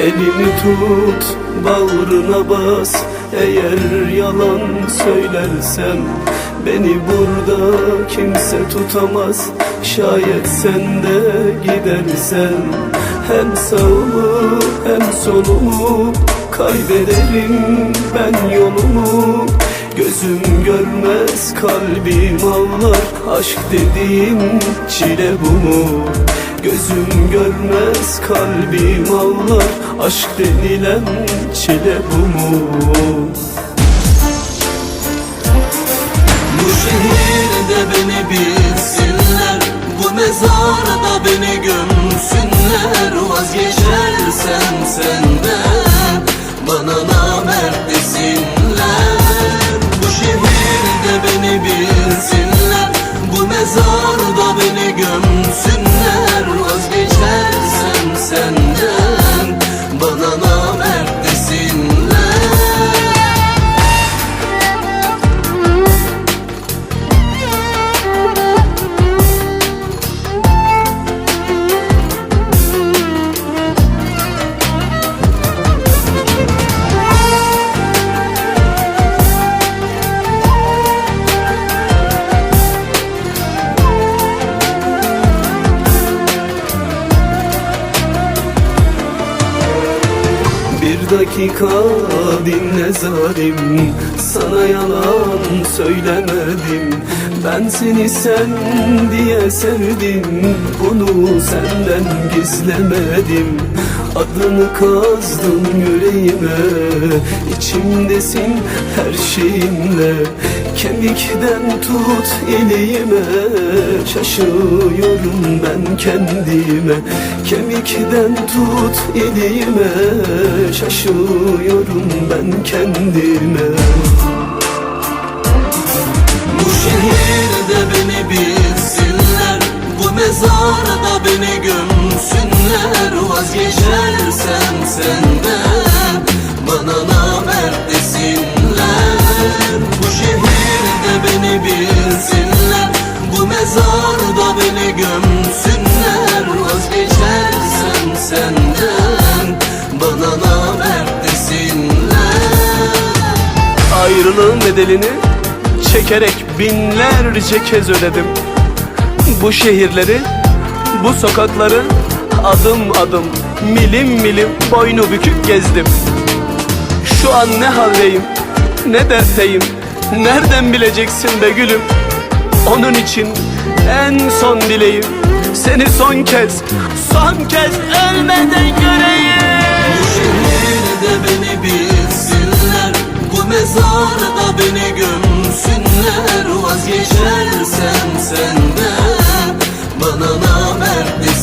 Elini tut bağrına bas. Eğer yalan söylersem Beni burada kimse tutamaz. Şayet sen de gidersen Hem sağımı hem solumu Kaybederim ben yolumu. Gözüm görmez kalbim ağlar Aşk dediğin çile bu mu? Gözüm görmez kalbim ağlar Aşk denilen çile bu mu? Bu şehirde beni bilsinler. Bu mezarda beni gömsünler. Vazgeçersem senden Bana namert desinler. Bu şehirde beni bilsinler. Bu mezarda namert dakika dinle zalim. Sana yalan söylemedim. Ben seni sen diye sevdim. Bunu senden gizlemedim Adını kazdım yüreğime. İçimdesin her şeyimle. Kemikten tut iliğime Şaşıyorum ben kendime. Kemikten tut iliğime Şaşıyorum ben kendime. Bu şehirde beni Bu mezarda beni gömsünler Vazgeçersem senden Bana namert desinler. Bu şehirde beni bilsinler Bu mezarda beni gömsünler Vazgeçersem senden Bana namert desinler. Ayrılığın bedelini çekerek binlerce kez ödedim Bu şehirleri, bu sokakları adım adım, milim milim boynu bükük gezdim. Şu an ne haldeyim, ne dertteyim, nereden bileceksin be gülüm? Onun için en son dileğim seni son kez, son kez ölmeden göreyim. Bu şehirde beni bilsinler Bu mezarda beni gömsünler. Vazgeçersem senden bana namertli